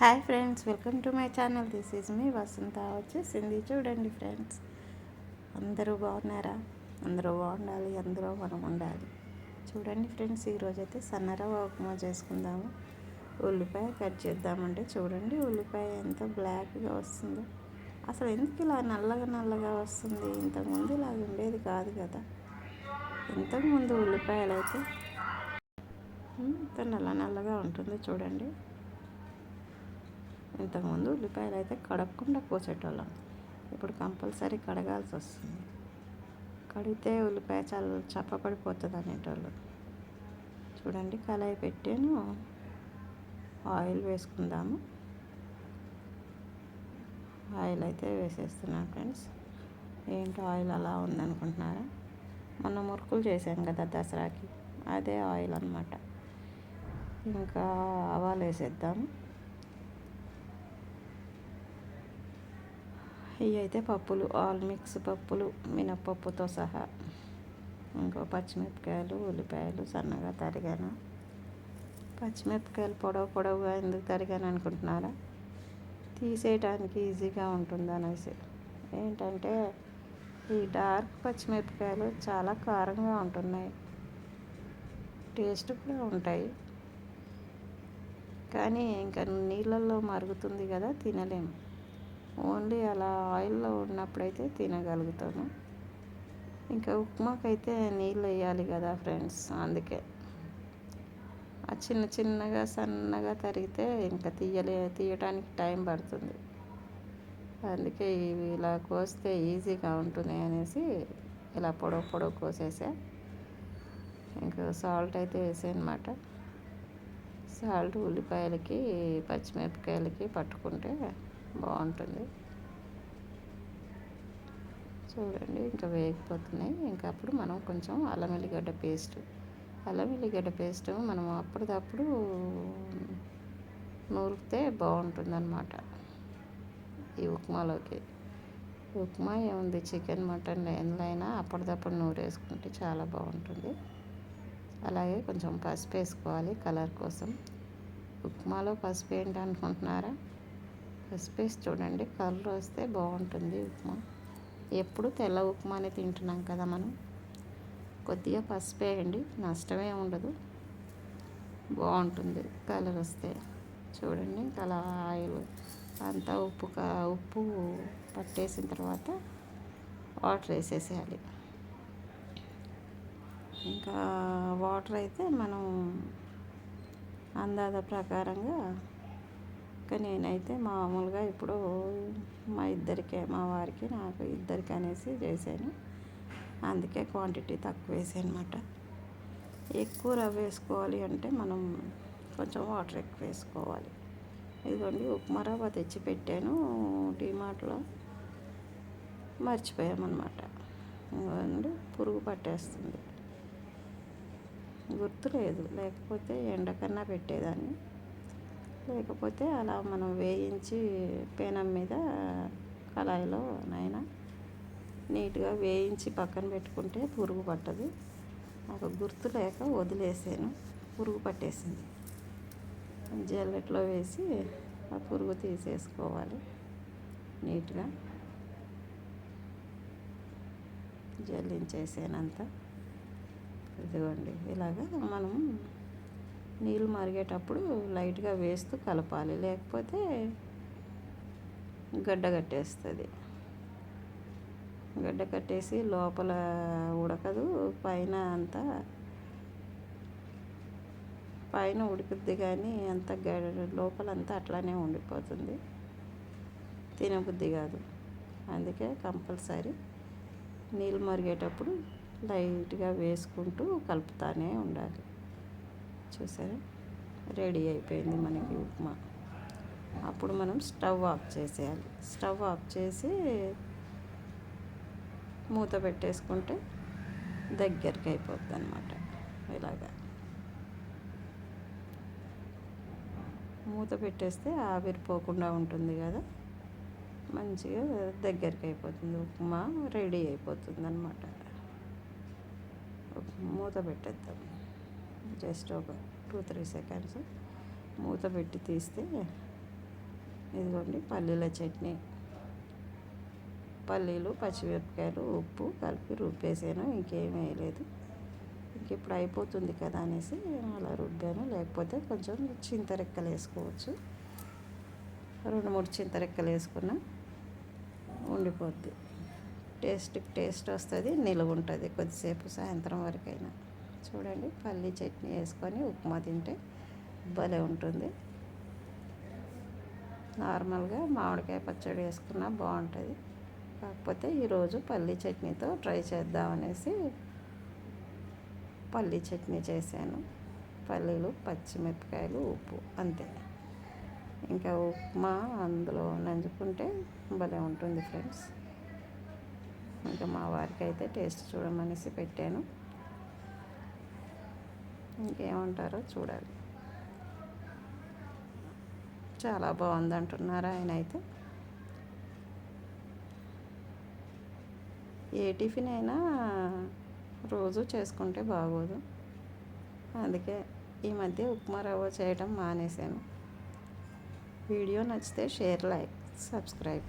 Hi friends welcome to my channel. This is me Vasantha. వచ్చేసింది చూడండి friends. అందరూ బాగున్నారా? అందరూ బాగుండాలి అందరూ మనం ఉండాలి. చూడండి ఫ్రెండ్స్ ఈరోజు అయితే సన్నరవ ఉప్మా చేసుకుందాము. ఉల్లిపాయ కట్ చేద్దామంటే చూడండి ఉల్లిపాయ ఎంత బ్లాక్గా వస్తుందో. అసలు ఎందుకు ఇలా నల్లగా నల్లగా వస్తుంది? ఇంతకుముందు ఇలా ఉండేది కాదు కదా. ఇంతకుముందు ఉల్లిపాయలు అయితే ఇంత నల్ల నల్లగా ఉంటుంది చూడండి. ఇంతకుముందు ఉల్లిపాయలు అయితే కడగకుండా కోసేటోళ్ళం. ఇప్పుడు కంపల్సరీ కడగాల్సి వస్తుంది. కడిగితే ఉల్లిపాయ చాలా చప్పపడిపోతుంది అనేటోళ్ళు. చూడండి కళాయి పెట్టాను. ఆయిల్ వేసుకుందాము. ఆయిల్ అయితే వేసేస్తున్నాను ఫ్రెండ్స్. ఏంటి ఆయిల్ అలా ఉందనుకుంటున్నారా? మొన్న మురుకులు చేసాం కదా దసరాకి. అదే ఆయిల్ అనమాట ఇంకా ఆవాలు వేసేద్దాము. ఇవి అయితే పప్పులు ఆల్ మిక్స్ పప్పులు మినప్పప్పుతో సహా. ఇంకో పచ్చిమిరపకాయలు ఉల్లిపాయలు సన్నగా తరిగాను. పచ్చిమిరపకాయలు పొడవు పొడవుగా ఎందుకు తరిగాను అనుకుంటున్నారా? తీసేయటానికి ఈజీగా ఉంటుంది అనేసి. ఏంటంటే ఈ డార్క్ పచ్చిమిరపకాయలు చాలా కారంగా ఉంటున్నాయి. టేస్ట్ కూడా ఉంటాయి. కానీ ఇంకా నీళ్ళల్లో మరుగుతుంది కదా తినలేము ఓన్లీ అలా ఆయిల్లో ఉన్నప్పుడైతే తినగలుగుతాను ఇంకా ఉప్మాకైతే నీళ్ళు వేయాలి కదా ఫ్రెండ్స్ అందుకే. ఆ చిన్న చిన్నగా సన్నగా తరిగితే ఇంకా తీయలే తీయటానికి టైం పడుతుంది. అందుకే ఇవి ఇలా కోస్తే ఈజీగా ఉంటుంది అనేసి ఇలా పొడవు పొడవు కోసేసా. ఇంకా సాల్ట్ అయితే వేసానమాట సాల్ట్ ఉల్లిపాయలకి పచ్చిమిరపకాయలకి పట్టుకుంటే బాగుంటుంది. చూడండి ఇంకా వేగిపోతున్నాయి. ఇంకా అప్పుడు మనం కొంచెం అల్లం వెల్లిగడ్డ పేస్ట్ అల్లం వెల్లిగడ్డ పేస్ట్ మనం అప్పటికప్పుడు నూరితే బాగుంటుంది అనమాట ఈ ఉప్మాలోకి. ఉప్మా ఏముంది? చికెన్ మటన్ ఎందులైనా అప్పటిదప్పుడు నూరేసుకుంటే చాలా బాగుంటుంది. అలాగే కొంచెం పసుపు వేసుకోవాలి కలర్ కోసం. ఉప్మాలో పసుపు ఏంటి అనుకుంటున్నారా రెసిపీస్ చూడండి. కలర్ వస్తే బాగుంటుంది ఉప్మా. ఎప్పుడు తెల్ల ఉప్మానే తింటున్నాం కదా మనం. కొద్దిగా పసుపు వేయండి నష్టమే ఉండదు. బాగుంటుంది కలర్ వస్తే. చూడండి అలా ఆయిల్ అంతా ఉప్పు ఉప్పు పట్టేసిన తర్వాత వాటర్ వేసేసేయాలి. ఇంకా వాటర్ అయితే మనం అందాద ప్రకారంగా ఇంకా నేనైతే మామూలుగా ఇప్పుడు మా ఇద్దరికే మా వారికి నాకు ఇద్దరికి అనేసి చేశాను. అందుకే క్వాంటిటీ తక్కువ వేసాను అనమాట ఎక్కువ రవ్వ వేసుకోవాలి అంటే మనం కొంచెం వాటర్ ఎక్కువ వేసుకోవాలి. ఇదిగోండి ఉప్మా రవ్వ తెచ్చి పెట్టాను డిమార్ట్లో మర్చిపోయామన్నమాట. ఇదిగోండి పురుగు పట్టేస్తుంది. గుర్తులేదు లేకపోతే ఎండకన్నా పెట్టేదాన్ని. లేకపోతే అలా మనం వేయించి పేనం మీద కళాయిలో నైనా నీట్గా వేయించి పక్కన పెట్టుకుంటే పురుగు పట్టదు. నాకు గుర్తు లేక వదిలేసాను. పురుగు పట్టేసింది. జల్లెట్లో వేసి ఆ పురుగు తీసేసుకోవాలి నీట్గా. జల్లించేసానంత. ఇదిగోండి ఇలాగా మనం నీళ్ళు మరిగేటప్పుడు లైట్గా వేస్తూ కలపాలి. లేకపోతే గడ్డ కట్టేస్తుంది. గడ్డ కట్టేసి లోపల ఉడకదు. పైన అంతా పైన ఉడుకుద్ది కానీ అంత గడ్డ లోపలంతా అట్లానే ఉండిపోతుంది. తినబుద్ధి కాదు. అందుకే కంపల్సరీ నీళ్ళు మరిగేటప్పుడు లైట్గా వేసుకుంటూ కలుపుతానే ఉండాలి. చూసారా? రెడీ అయిపోయింది మనకి ఉప్మా. అప్పుడు మనం స్టవ్ ఆఫ్ చేసేయాలి. స్టవ్ ఆఫ్ చేసి మూత పెట్టేసుకుంటే దగ్గరికి అయిపోద్ది అనమాట ఇలాగా. మూత పెట్టేస్తే ఆవిరిపోకుండా ఉంటుంది కదా? మంచిగా దగ్గరికి అయిపోతుంది ఉప్మా రెడీ అయిపోతుంది అనమాట మూత పెట్టేద్దాం. జస్ట్ ఒక టూ త్రీ సెకండ్స్ మూత పెట్టి తీస్తే ఇదిగోండి పల్లీల చట్నీ. పల్లీలు పచ్చిమిరపకాయలు ఉప్పు కలిపి రుబ్బేసాను ఇంకేం వేయలేదు. ఇంక ఇప్పుడు అయిపోతుంది కదా అనేసి అలా రుబ్బాను. లేకపోతే కొంచెం చింతరెక్కలు వేసుకోవచ్చు. రెండు మూడు చింతరెక్కలు వేసుకున్నా ఉండిపోద్ది. టేస్ట్ టేస్ట్ వస్తుంది నిలువ ఉంటుంది కొద్దిసేపు సాయంత్రం వరకైనా. చూడండి పల్లీ చట్నీ వేసుకొని ఉప్మా తింటే భలే ఉంటుంది. నార్మల్గా మామిడికాయ పచ్చడి వేసుకున్నా బాగుంటుంది. కాకపోతే ఈరోజు పల్లీ చట్నీతో ట్రై చేద్దామనేసి పల్లీ చట్నీ చేశాను. పల్లీలు పచ్చిమిరపకాయలు ఉప్పు అంతే. ఇంకా ఉప్మా అందులో నంచుకుంటే భలే ఉంటుంది ఫ్రెండ్స్. ఇంకా మా వారికి అయితే టేస్ట్ చూడమనేసి పెట్టాను. ఇంకేమంటారో చూడాలి. చాలా బాగుంది అంటున్నారు ఆయన అయితే ఏ టిఫిన్ అయినా రోజు చేసుకుంటే బాగోదు. అందుకే ఈ మధ్య ఉప్మా రవ్వ చేయడం మానేశాను. వీడియో నచ్చితే షేర్ లైక్ సబ్స్క్రైబ్.